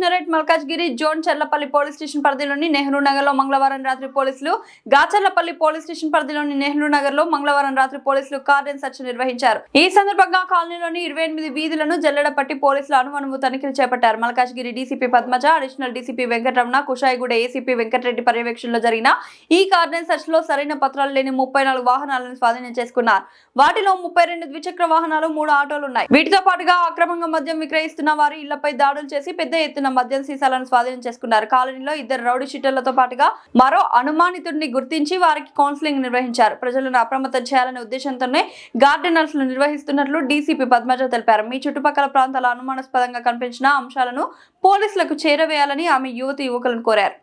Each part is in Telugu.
Commissionerate Malkajgiri zone Cherlapally police station పరిధిలోని నెహ్రూ నగర్లో మంగళవారం రాత్రి పోలీసులు గాచర్లపల్లి పోలీస్ స్టేషన్ పరిధిలోని నెహ్రూ నగర్లో మంగళవారం రాత్రి పోలీసులు కార్డెన్ సెర్చ్ నిర్వహించారు. ఈ సందర్భంగా కాలనీలోని ఇరవై ఎనిమిది వీధులను జల్లెడ పట్టి పోలీసులు అనుమనుము తనిఖీలు చేపట్టారు. Malkajgiri DCP Padmaja additional DCP Venkataramana Kushaiguda ACP Venkatareddy పర్యవేక్షణలో జరిగిన ఈ కార్డెన్ సెర్చ్లో సరైన పత్రాలు లేని ముప్పై నాలుగు వాహనాలను స్వాధీనం చేసుకున్నారు. వాటిలో ముప్పై రెండు ద్విచక్ర వాహనాలు మూడు ఆటోలు ఉన్నాయి. వీటితో పాటుగా అక్రమంగా మద్యం విక్రయిస్తున్న వారి ఇళ్ళపై దాడులు చేసి పెద్ద ఎత్తున మద్యం సీసాలను స్వాధీనం చేసుకున్నారు. కాలనీలో ఇద్దరు రౌడీ షీటర్లతో పాటుగా మరో అనుమానితుడిని గుర్తించి వారికి కౌన్సిలింగ్ నిర్వహించారు. ప్రజలను అప్రమత్తం చేయాలనే ఉద్దేశంతోనే గార్డెనర్స్ నిర్వహిస్తున్నట్లు డీసీపీ పద్మజ తెలిపారు. మీ చుట్టుపక్కల ప్రాంతాల అనుమానాస్పదంగా కనిపించిన అంశాలను పోలీసులకు చేరవేయాలని ఆమె యువతి యువకులను కోరారు.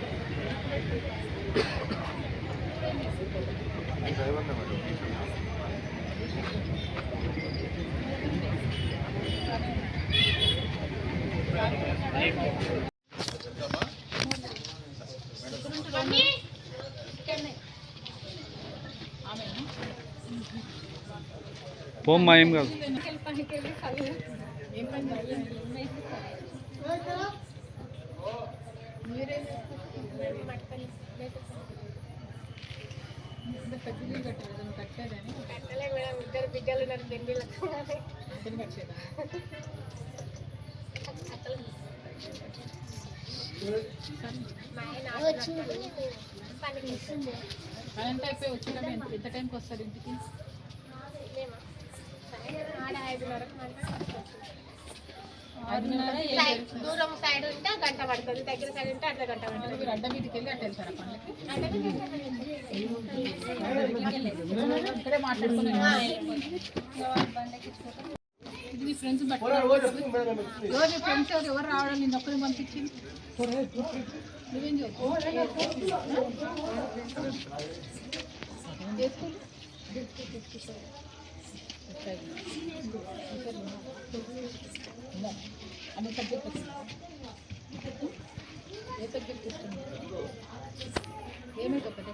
పోమ్మా ఏం కాదు. కట్టలే మేడం ఇద్దరు బిడ్డలు నన్ను పెళ్ళి అసలు కరెంట్ అయిపోయి వచ్చినాక ఎంత టైంకి వస్తారు ఇంటికి దూరం సైడ్ ఉంటే గంట పడుతుంది దగ్గర సైడ్ ఉంటే అర్ధ గంట పడుతుంది మీరు అడ్డ వీటికి వెళ్ళి అట్ట వెళ్తారా పనులకి అంటే నీ ఫ్రెండ్స్ ఎవరు ఫ్రెండ్స్ ఎవరు ఎవరు రావడం నేను ఒక్కరిని పంపించింది? నువ్వేం అన్ని సబ్జెక్ట్ ఏ సబ్జెక్ట్ ఇస్తుంది ఏమే పెద్దగా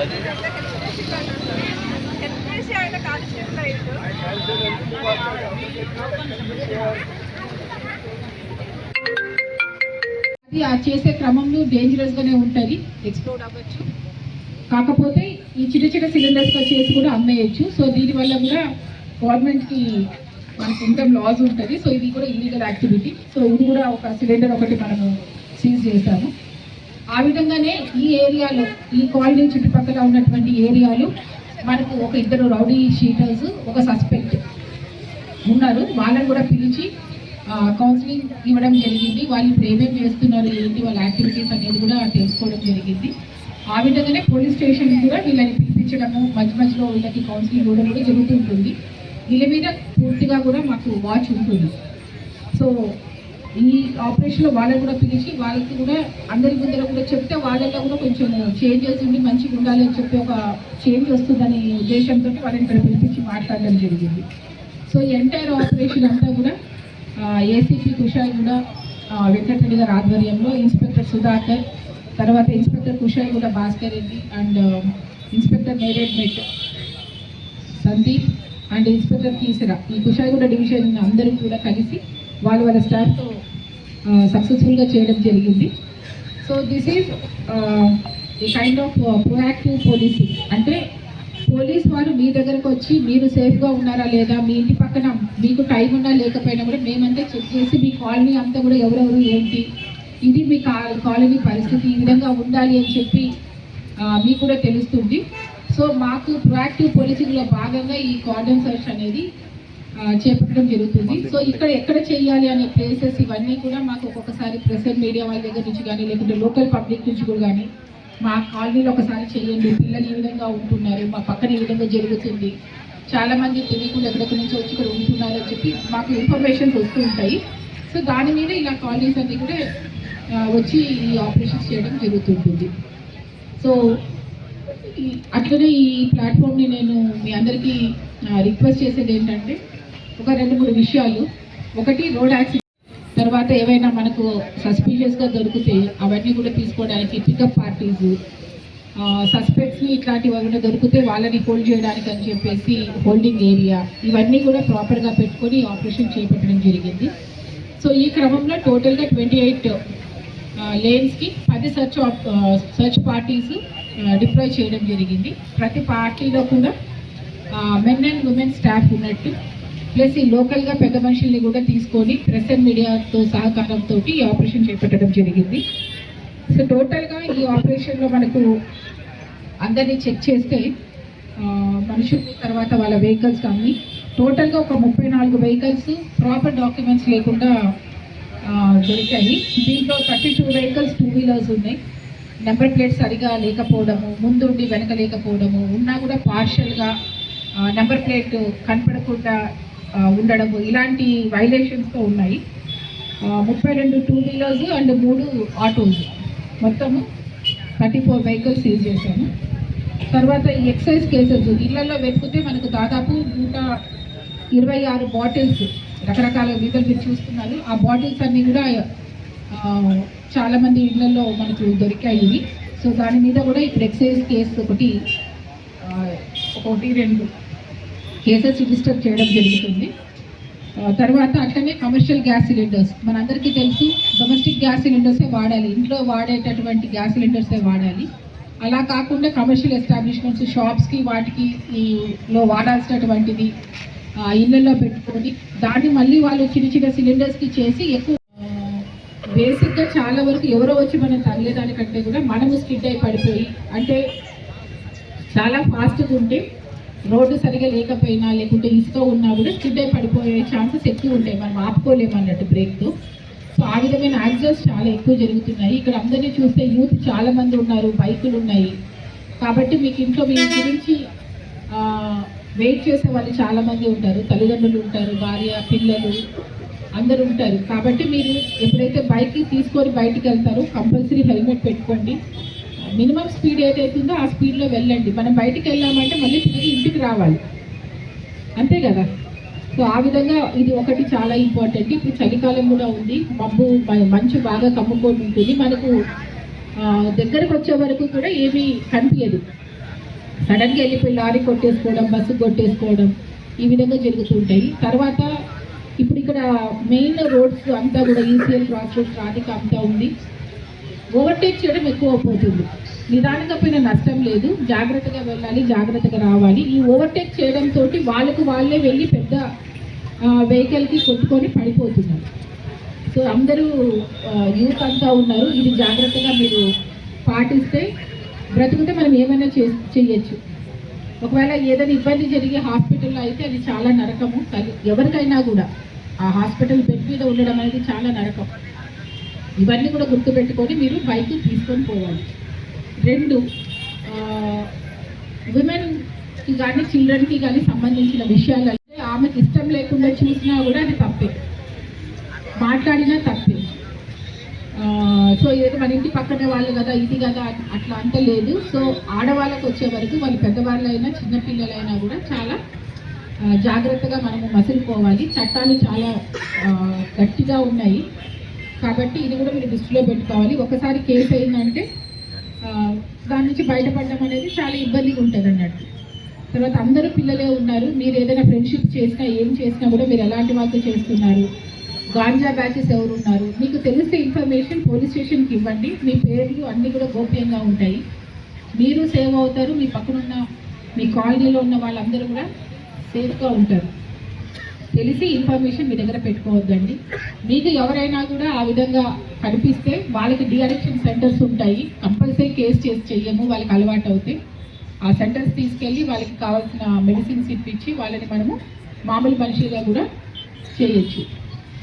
అది ఆ చేసే క్రమంలో డేంజరస్ గానే ఉంటుంది. ఎక్స్ప్లోడ్ అవ్వచ్చు. కాకపోతే ఈ చిన్న చిన్న సిలిండర్స్ చేసి కూడా అమ్మేయచ్చు. సో దీనివల్ల కూడా గవర్నమెంట్కి మనకి ఇన్కమ్ లాస్ ఉంటుంది. సో ఇది కూడా ఇల్లీగల్ యాక్టివిటీ సో ఇది కూడా ఒక సిలిండర్ ఒకటి మనము సీజ్ చేశాము ఆ విధంగానే ఈ ఏరియాలో ఈ కాలనీ చుట్టుపక్కల ఉన్నటువంటి ఏరియాలు మనకు ఒక ఇద్దరు రౌడీ షీటర్స్ ఒక సస్పెక్ట్ ఉన్నారు. వాళ్ళని కూడా పిలిచి కౌన్సిలింగ్ ఇవ్వడం జరిగింది. వాళ్ళు ఇప్పుడు ఏమేమి చేస్తున్నారు ఏంటి వాళ్ళ యాక్టివిటీస్ అనేది కూడా తెలుసుకోవడం జరిగింది. ఆ విధంగానే పోలీస్ స్టేషన్ కూడా వీళ్ళని పిలిపించడము మధ్య మధ్యలో వీళ్ళకి కౌన్సిలింగ్ ఇవ్వడం కూడా జరుగుతుంటుంది వీళ్ళ మీద పూర్తిగా కూడా మాకు వాచ్ ఉంటుంది. సో ఈ ఆపరేషన్లో వాళ్ళని కూడా పిలిచి వాళ్ళకి కూడా అందరి ముందర కూడా చెప్తే వాళ్ళలో కూడా కొంచెం చేంజెస్ ఉండి మంచిగా ఉండాలి అని చెప్పి ఒక చేంజ్ వస్తుందనే ఉద్దేశంతో వాళ్ళని ఇక్కడ పిలిపించి మాట్లాడడం జరిగింది. సో ఎంటైర్ ఆపరేషన్ అంతా కూడా ఏసీపీ కుషాయ్ కూడా వెంకటరెడ్డి గారి ఆధ్వర్యంలో ఇన్స్పెక్టర్ సుధాకర్ తర్వాత inspector Kushaiguda Bhaskar Reddy and inspector మేరేట్ met Sandeep and inspector Keesara. ఈ కుషాయిగూడ డివిజన్ అందరూ కూడా కలిసి వాళ్ళ వాళ్ళ స్టాఫ్తో సక్సెస్ఫుల్గా చేయడం జరిగింది. సో దిస్ ఈజ్ ఈ కైండ్ ఆఫ్ ప్రొయాక్టివ్ పోలీసింగ్ అంటే పోలీస్ వారు మీ దగ్గరకు వచ్చి మీరు సేఫ్గా ఉన్నారా లేదా మీ ఇంటి పక్కన మీకు టైం ఉన్నా లేకపోయినా కూడా మేమంతా చెక్ చేసి మీ కాలనీ అంతా కూడా ఎవరెవరు ఏంటి ఇది మీ కా- కాలనీ పరిస్థితి ఈ విధంగా ఉండాలి అని చెప్పి మీకు కూడా తెలుస్తుంది. సో మాకు ప్రొయాక్టివ్ పోలీసింగ్లో భాగంగా ఈ కార్డన్ సర్చ్ అనేది చేపట్టడం జరుగుతుంది. సో ఇక్కడ ఎక్కడ చేయాలి అనే ప్లేసెస్ ఇవన్నీ కూడా మాకు ఒక్కొక్కసారి ప్రెస్ అండ్ మీడియా వాళ్ళ దగ్గర నుంచి కానీ లేకుంటే లోకల్ పబ్లిక్ నుంచి కూడా కానీ మా కాలనీలో ఒకసారి చేయండి. పిల్లలు ఈ విధంగా ఉంటున్నారు మా పక్కన ఈ విధంగా జరుగుతుంది. చాలా మంది తెలియకుండా ఎక్కడెక్కడి నుంచి వచ్చి ఇక్కడ ఉంటున్నారు అని చెప్పి మాకు ఇన్ఫర్మేషన్స్ వస్తూ ఉంటాయి. సో దాని మీద ఇలా కాలనీస్ అన్ని కూడా వచ్చి ఈ ఆపరేషన్స్ చేయడం జరుగుతుంటుంది. సో అట్లనే ఈ ప్లాట్ఫామ్ని నేను మీ అందరికీ రిక్వెస్ట్ చేసేది ఏంటంటే ఒక రెండు మూడు విషయాలు. ఒకటి రోడ్ యాక్సిడెంట్. తర్వాత ఏవైనా మనకు సస్పీషియస్గా దొరికితే అవన్నీ కూడా తీసుకోవడానికి పికప్ పార్టీస్ సస్పెక్ట్స్ని ఇట్లాంటివి ఏమైనా దొరికితే వాళ్ళని హోల్డ్ చేయడానికి అని చెప్పేసి హోల్డింగ్ ఏరియా ఇవన్నీ కూడా ప్రాపర్గా పెట్టుకొని ఆపరేషన్ చేపట్టడం జరిగింది. సో ఈ క్రమంలో టోటల్గా ట్వంటీ ఎయిట్ లేన్స్కి పది సర్చ్ సర్చ్ పార్టీస్ డిప్లాయ్ చేయడం జరిగింది. ప్రతి పార్టీలో కూడా మెన్ అండ్ ఉమెన్ స్టాఫ్ ఉన్నట్టు ప్లస్ ఈ లోకల్గా పెద్ద మనుషుల్ని కూడా తీసుకొని ప్రెస్ అండ్ మీడియాతో సహకారంతో ఈ ఆపరేషన్ చేపట్టడం జరిగింది. సో టోటల్గా ఈ ఆపరేషన్లో మనకు అందరినీ చెక్ చేస్తే మనుషుల్ని తర్వాత వాళ్ళ వెహికల్స్ కానీ టోటల్గా ఒక ముప్పై నాలుగు వెహికల్స్ ప్రాపర్ డాక్యుమెంట్స్ లేకుండా దొరికాయి. దీంట్లో thirty two vehicles two wheelers ఉన్నాయి. నెంబర్ ప్లేట్ సరిగా లేకపోవడము ముందుండి వెనక లేకపోవడము ఉన్నా కూడా పార్షల్గా నెంబర్ ప్లేట్ కనపడకుండా ఉండడము. ఇలాంటి వైలేషన్స్తో ఉన్నాయి. ముప్పై రెండు టూ వీలర్స్ అండ్ మూడు ఆటోస్ మొత్తము థర్టీ ఫోర్ వెహికల్స్ సీజ్ చేశాము. తర్వాత ఈ ఎక్సైజ్ కేసెస్ ఇళ్ళలో వెతికితే మనకు దాదాపు నూట ఇరవై ఆరు బాటిల్స్ రకరకాల వీధులు మీరు చూస్తున్నారు. ఆ బాటిల్స్ అన్నీ కూడా చాలామంది ఇళ్ళలో మనకు దొరికాయి. ఇవి సో దాని మీద కూడా ఇప్పుడు ఎక్సైజ్ కేసు ఒకటి ఒకటి రెండు కేసెస్ రిజిస్టర్ చేయడం జరుగుతుంది. తర్వాత అట్లనే కమర్షియల్ గ్యాస్ సిలిండర్స్. మనందరికీ తెలుసు డొమెస్టిక్ గ్యాస్ సిలిండర్సే వాడాలి. ఇంట్లో వాడేటటువంటి గ్యాస్ సిలిండర్సే వాడాలి. అలా కాకుండా కమర్షియల్ ఎస్టాబ్లిష్మెంట్స్ షాప్స్కి వాటికి ఈ లో వాడాల్సినటువంటిది ఆ, ఇళ్ళల్లో పెట్టుకొని దాన్ని మళ్ళీ వాళ్ళు చిన్న చిన్న సిలిండర్స్కి చేసి ఎక్కువ బేసిక్గా చాలా వరకు ఎవరో వచ్చి మనం తగిలేదానికంటే కూడా మనము స్కిడ్ అయి పడిపోయి అంటే చాలా ఫాస్ట్గా ఉంటే రోడ్డు సరిగా లేకపోయినా లేకుంటే ఇసుక ఉన్నా కూడా స్కిడ్ అయి పడిపోయే ఛాన్సెస్ ఎక్కువ ఉంటాయి. మనం ఆపుకోలేము అన్నట్టు బ్రేక్తో. సో ఆ విధమైన యాక్సిడెంట్స్ చాలా ఎక్కువ జరుగుతున్నాయి. ఇక్కడ అందరినీ చూస్తే యూత్ చాలా మంది ఉన్నారు బైకులు ఉన్నాయి. కాబట్టి మీకు ఇంట్లో మీ గురించి వెయిట్ చేసే వాళ్ళు చాలామంది ఉంటారు. తల్లిదండ్రులు ఉంటారు భార్య పిల్లలు అందరూ ఉంటారు. కాబట్టి మీరు ఎప్పుడైతే బైక్ తీసుకొని బయటికి వెళ్తారో కంపల్సరీ హెల్మెట్ పెట్టుకోండి. మినిమం స్పీడ్ ఏదైతుందో ఆ స్పీడ్లో వెళ్ళండి. మనం బయటికి వెళ్ళామంటే మళ్ళీ తిరిగి ఇంటికి రావాలి. అంతే కదా? సో ఆ విధంగా ఇది ఒకటి చాలా ఇంపార్టెంట్. ఇప్పుడు చలికాలం కూడా ఉంది. మబ్బు మంచు బాగా కమ్ముకొని ఉంటుంది మనకు దగ్గరకు వచ్చే వరకు కూడా ఏమీ కనిపించదు సడన్గా వెళ్ళిపోయి లారీ కొట్టేసుకోవడం బస్సు కొట్టేసుకోవడం ఈ విధంగా జరుగుతుంటాయి తర్వాత ఇప్పుడు ఇక్కడ మెయిన్ రోడ్స్ అంతా కూడా ఈసీఎల్ క్రాస్ రోడ్స్ రాధిక అంతా ఉంది. ఓవర్టేక్ చేయడం ఎక్కువ అవుతుంది నిదానంగా పోయిన నష్టం లేదు. జాగ్రత్తగా వెళ్ళాలి జాగ్రత్తగా రావాలి. ఈ ఓవర్టేక్ చేయడంతో వాళ్ళకు వాళ్ళే వెళ్ళి పెద్ద వెహికల్కి కొట్టుకొని పడిపోతున్నారు. సో అందరూ యూత్ అంతా ఉన్నారు. ఇది జాగ్రత్తగా మీరు పాటిస్తే బ్రతుకుంటే మనం ఏమైనా చే చేయొచ్చు ఒకవేళ ఏదైనా ఇబ్బంది జరిగి హాస్పిటల్లో అయితే అది చాలా నరకము. ఎవరికైనా కూడా. ఆ హాస్పిటల్ బెడ్ మీద ఉండడం అనేది చాలా నరకం. ఇవన్నీ కూడా గుర్తుపెట్టుకొని మీరు బైక్ తీసుకొని పోవాలి. రెండు విమెన్కి కానీ చిల్డ్రన్కి కానీ సంబంధించిన విషయాలు అంటే ఆమెకి ఇష్టం లేకుండా చూసినా కూడా అది తప్పే. మాట్లాడినా తప్పే. సో ఏదో మన ఇంటి పక్కనే వాళ్ళు కదా ఇది కదా అట్లా అంత లేదు. సో ఆడవాళ్ళకు వచ్చే వరకు వాళ్ళు పెద్దవాళ్ళైనా చిన్నపిల్లలైనా కూడా చాలా జాగ్రత్తగా మనము మసిలిపోవాలి. చట్టాలు చాలా గట్టిగా ఉన్నాయి. కాబట్టి ఇది కూడా మీరు దృష్టిలో పెట్టుకోవాలి. ఒకసారి కేసు అయిందంటే దాని నుంచి బయటపడడం అనేది చాలా ఇబ్బందిగా ఉంటుంది అన్నట్టు. తర్వాత అందరూ పిల్లలే ఉన్నారు. మీరు ఏదైనా ఫ్రెండ్షిప్ చేసినా ఏం చేసినా కూడా మీరు ఎలాంటి వాళ్ళతో చేస్తున్నారు? గాంజా బ్యాచెస్ ఎవరు ఉన్నారు? మీకు తెలిసే ఇన్ఫర్మేషన్ పోలీస్ స్టేషన్కి ఇవ్వండి. మీ పేర్లు అన్నీ కూడా గోప్యంగా ఉంటాయి. మీరు సేవ్ అవుతారు. మీ పక్కనున్న మీ కాలనీలో ఉన్న వాళ్ళందరూ కూడా సేఫ్గా ఉంటారు. తెలిసి ఇన్ఫర్మేషన్ మీ దగ్గర పెట్టుకోవద్దండి. మీకు ఎవరైనా కూడా ఆ విధంగా కనిపిస్తే వాళ్ళకి డిఅడిక్షన్ సెంటర్స్ ఉంటాయి. కంపల్సరీ కేసు చేసి చెయ్యము వాళ్ళకి అలవాటు అవుతాయి ఆ సెంటర్స్ తీసుకెళ్ళి వాళ్ళకి కావాల్సిన మెడిసిన్స్ ఇప్పించి వాళ్ళని మనము మామూలు మనిషిగా కూడా చేయొచ్చు.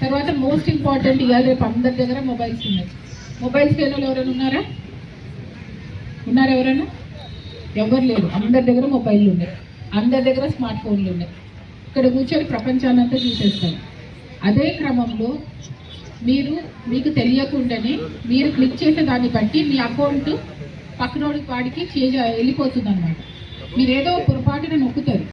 తర్వాత మోస్ట్ ఇంపార్టెంట్ ఇవాళ రేపు అందరి దగ్గర మొబైల్స్ ఉన్నాయి. మొబైల్స్ లేని ఎవరైనా ఉన్నారా? ఉన్నారా ఎవరైనా? ఎవరు లేరు. అందరి దగ్గర మొబైల్లు ఉన్నాయి. అందరి దగ్గర స్మార్ట్ ఫోన్లు ఉన్నాయి. ఇక్కడ కూర్చొని ప్రపంచాన్నంతా చూసేస్తాం. అదే క్రమంలో మీరు మీకు తెలియకుండానే మీరు క్లిక్ చేసే దాన్ని బట్టి మీ అకౌంట్ పక్కనోడికి వాడికి చేంజ్ వెళ్ళిపోతుంది అనమాట మీరు ఏదో పొరపాటున నొక్కుతారు.